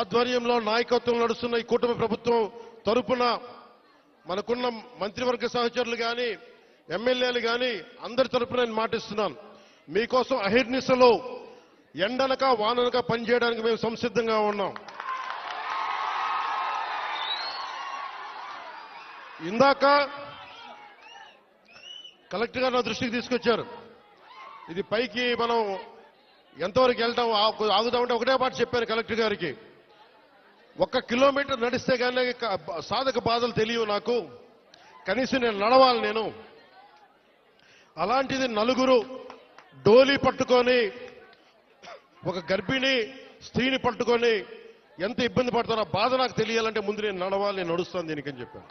ఆధ్వర్యంలో నాయకత్వం నడుస్తున్న ఈ కూటమి ప్రభుత్వం తరపున మనకున్న మంత్రివర్గ సహచరులు కానీ ఎమ్మెల్యేలు కానీ అందరి తరపున నేను మాటిస్తున్నాను. మీకోసం అహిర్నిశలో ఎండనక వాననక పనిచేయడానికి మేము సంసిద్ధంగా ఉన్నాం. ఇందాక కలెక్టర్ గారు నా దృష్టికి తీసుకొచ్చారు. ఇది పైకి మనం ఎంతవరకు వెళ్తాం ఆగు- ఆగుదామంటే ఒకటే మాట చెప్పాను కలెక్టర్ గారికి. ఒక్క కిలోమీటర్ నడిస్తే కానీ సాధక బాధలు తెలియవు నాకు. కనీసం నేను నడవాలి నేను. అలాంటిది నలుగురు డోలీ పట్టుకొని ఒక గర్భిణి స్త్రీని పట్టుకొని ఎంత ఇబ్బంది పడతారో బాధ నాకు తెలియాలంటే ముందు నేను నడవాలి నేను నడుస్తాను దీనికని చెప్పాను.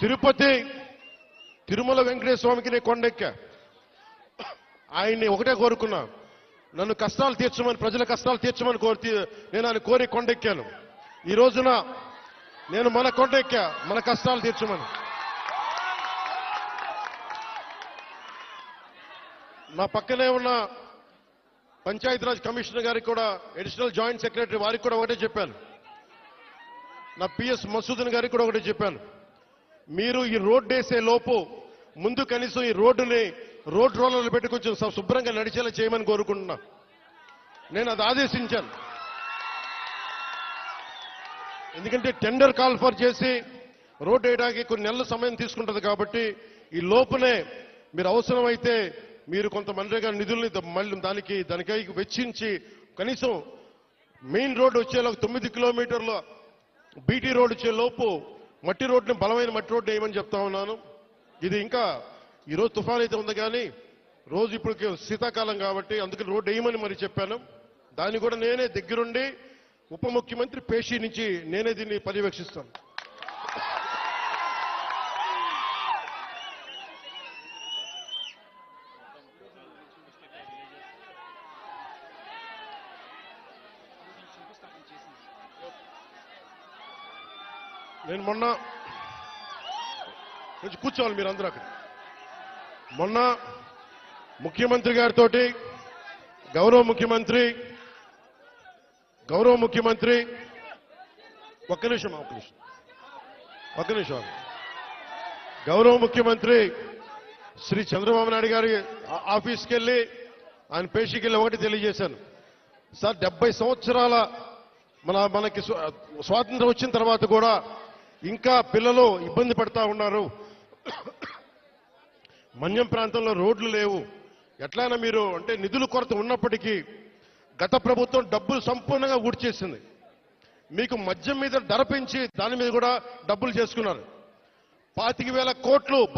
తిరుపతి తిరుమల వెంకటేశ్వర స్వామికి నేను కొండెక్కా. ఆయన్ని ఒకటే కోరుకున్నా. నన్ను కష్టాలు తీర్చమని ప్రజల కష్టాలు తీర్చమని కోరి నేను ఆయన కోరి కొండెక్కాను. ఈ రోజున నేను మన కొండెక్కా మన కష్టాలు తీర్చమని. నా పక్కనే ఉన్న పంచాయతీరాజ్ కమిషనర్ గారికి కూడా అడిషనల్ జాయింట్ సెక్రటరీ వారికి కూడా ఒకటే చెప్పాను. నా పిఎస్ మసూదన్ గారికి కూడా ఒకటే చెప్పాను. మీరు ఈ రోడ్డు వేసే లోపు ముందు కనీసం ఈ రోడ్డుని రోడ్ రోలర్లు పెట్టి కొంచెం శుభ్రంగా నడిచేలా చేయమని కోరుకుంటున్నా. నేను అది ఆదేశించాను. ఎందుకంటే టెండర్ కాల్ ఫర్ చేసి రోడ్డు వేయడానికి కొన్ని నెలల సమయం తీసుకుంటుంది కాబట్టి ఈ లోపునే మీరు అవసరమైతే మీరు కొంత మనరేగా నిధుల్ని మళ్ళీ దానికి దానికై వెచ్చించి కనీసం మెయిన్ రోడ్డు వచ్చేలా తొమ్మిది కిలోమీటర్ల బీటీ రోడ్డు వచ్చే లోపు మట్టి రోడ్డుని బలమైన మట్టి రోడ్డు వేయమని చెప్తా ఉన్నాను. ఇది ఇంకా ఈరోజు తుఫాన్ అయితే ఉంది కానీ రోజు ఇప్పుడు శీతాకాలం కాబట్టి అందుకని రోడ్డు వేయమని మరి చెప్పాను. దాన్ని కూడా నేనే దగ్గరుండి ఉప ముఖ్యమంత్రి పేషీ నుంచి నేనే దీన్ని పర్యవేక్షిస్తాను. నేను మొన్న కొంచెం కూర్చోవాలి మీరు అందరూ అక్కడ. మొన్న ముఖ్యమంత్రి గారితో గౌరవ ముఖ్యమంత్రి గౌరవ ముఖ్యమంత్రి ఒక్క నిమిషం ఒక్క నిమిషం. ఒక్క నిమిషం గౌరవ ముఖ్యమంత్రి శ్రీ చంద్రబాబు నాయుడు గారి ఆఫీస్కి వెళ్ళి ఆయన పేషికి వెళ్ళి ఒకటి తెలియజేశాను. సార్ డెబ్బై సంవత్సరాల మన మనకి స్వాతంత్రం వచ్చిన తర్వాత కూడా ఇంకా పిల్లలు ఇబ్బంది పడతా ఉన్నారు. మన్యం ప్రాంతంలో రోడ్లు లేవు. ఎట్లయినా మీరు అంటే నిధుల కొరత ఉన్నప్పటికీ గత ప్రభుత్వం డబ్బులు సంపూర్ణంగా ఊడ్చేసింది. మీకు మద్యం మీద ధర పెంచి దాని మీద కూడా డబ్బులు చేసుకున్నారు. పాతిక వేల కోట్లు